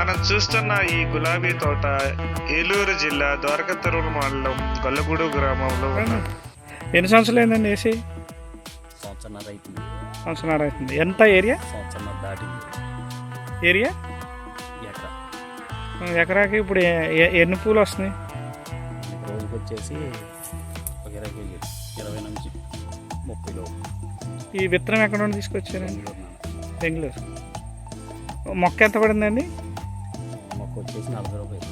మనం చూస్తున్న ఈ గులాబీ తోట ఏలూరు జిల్లా ద్వారకత్తరూరు మండలం గొల్లగూడు గ్రామంలో ఉన్న ఎన్ని సంవత్సరాలు అయిందండి వేసి సంవత్సరం అవుతుంది సంవత్సరాలు అవుతుంది ఎంత ఏరియా? సంవత్సరం దాటింది. ఏరియా? ఎకరా. ఎకరాకి ఇప్పుడు ఎ- ఎ- ఎన్ని పూలు వస్తున్నాయి? మనకి రోజుకి వచ్చేసి ఒక ఇరవై కేజీలు. ఇరవై నుంచి ముప్పై లోపు. ఈ విత్తనం ఎక్కడ నుండి తీసుకొచ్చారండి. బెంగళూరు. మొక్క ఎంత పడిందండి? మొక్క వచ్చేసి నలభై రూపాయలు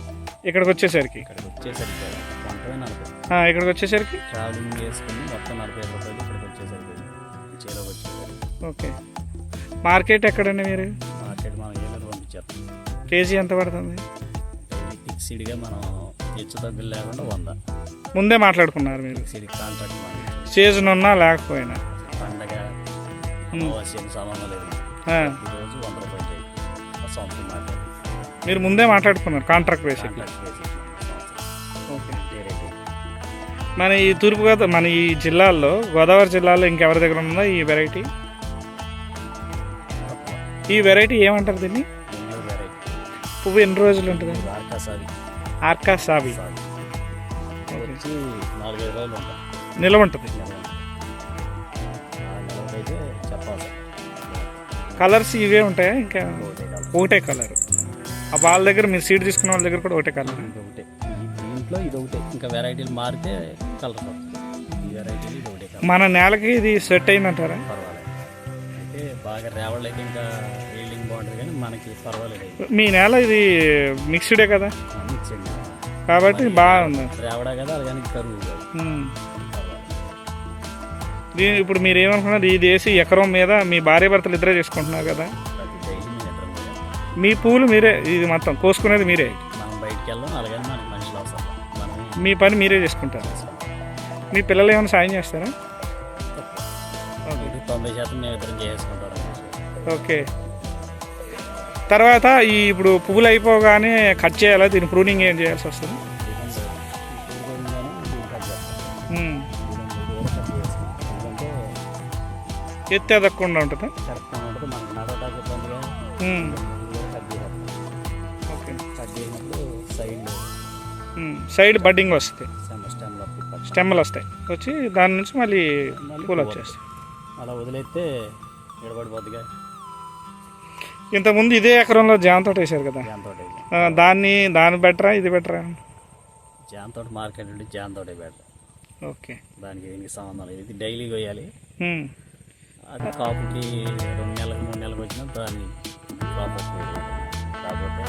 ఇక్కడికి వచ్చేసరికి ఇక్కడికి వచ్చేసరికి వంటమే నలభై. ఇక్కడికి వచ్చేసరికి ట్రావెలింగ్ చేసుకుని మొత్తం నలభై ఐదు రూపాయలు ఇక్కడికి వచ్చేసరికి చేలోకి వచ్చేసరికి ఓకే. మార్కెట్ ఎక్కడండి మీరు? మార్కెట్ మనం ఏదో పంపించేస్తాం కేజీ ఎంత పడుతుంది? ఫిక్స్డ్గా మనం హెచ్చు తగ్గులు లేకుండా వంద. ముందే మాట్లాడుకున్నారు మీరు. ఫిక్స్డ్ కాంట్రాక్ట్ మనం సీజన్ ఉన్నా లేకపోయినా. పండగ. అమావాస్యం సంబంధం లేదు. ఈరోజు వంద రూపాయలు సంవత్సరం మాట్లాడి మీరు ముందే మాట్లాడుకున్నారు కాంట్రాక్ట్ బేసిక్ ఓకే మన ఈ తూర్పుగోదావరి మన ఈ జిల్లాల్లో గోదావరి జిల్లాలో ఇంకెవరి దగ్గర ఉందా ఈ వెరైటీ ఈ వెరైటీ ఏమంటారు దీన్ని? పువ్వు ఎన్ని రోజులు ఉంటుంది? ఆర్కా ఉంటాయి. నిలవ ఉంటుంది. కలర్స్ ఇవే ఉంటాయా? ఇంకా ఒకటే కలర్ వాళ్ళ దగ్గర మీరు సీడ్ తీసుకున్న వాళ్ళ దగ్గర కూడా ఒకటే కలర్ ఇంకొకటే ఈ దీంట్లో ఇది ఒకటే. ఇంకా వెరైటీలు మారితే కలర్ ఈ వెరైటీలు ఇది ఒకటే కలర్ మన నేలకి ఇది సెట్ అయిందంటారా? పర్వాలేదు. అయితే బాగా ఇంకా హీల్డింగ్ బాగుంటుంది కానీ మనకి పర్వాలేదు. మీ నేల ఇది మిక్స్డే కదా? ఆ, మిక్స్ అండి కాబట్టి బాగుంది. రేవడా కదా కరువు కాదు. ఉమ్. పర్వాలేదు దీని ఇప్పుడు మీరు ఏమనుకున్నారు? ఇది వేసి ఎకరం మీద మీ భార్య భర్తలు ఇద్దరే చేసుకుంటున్నారు కదా? మీ పూలు మీరే ఇది మొత్తం కోసుకునేది మీరే. మనం బయటికి వెళ్దాం అలాగని మనకి మనుషులు అవసరం మనం మీ పని మీరే చేసుకుంటారు. మీ పిల్లలు ఏమైనా సాయం చేస్తారా? తొంభై శాతం మేము ఇద్దరం చేసుకుంటాం. ఓకే. తర్వాత ఈ ఇప్పుడు పువ్వులు అయిపోగానే కట్ చేయాలా? దీని ప్రూనింగ్ ఏం చేయాల్సి వస్తుంది. ఎత్తి ఎదగకుండా ఉంటుందా? కట్ చేసినప్పుడు సైడ్. సైడ్ బడ్డింగ్ వస్తుంది. స్టెమ్లో వస్తాయి. వచ్చి దాని నుంచి మళ్ళీ పూలు వచ్చేస్తాయి అలా వదిలేస్తే నిలబడిపోద్దిగా ఇంతకుముందు ఇదే ఎకరంలో జామ తోట వేశారు కదా. దాన్ని దాని బెటరా ఇది బెటరా? జాన్ తోట మార్కెట్ నుండి జాన్ తోట పెడతాం ఓకే. దానికి దీనికి సంబంధం లేదు. ఇది డైలీ కొయ్యాలి. అది కాపుకి రెండు నెలలకు మూడు నెలలకు వచ్చినా దాన్ని ప్రాపర్టీ కాకపోతే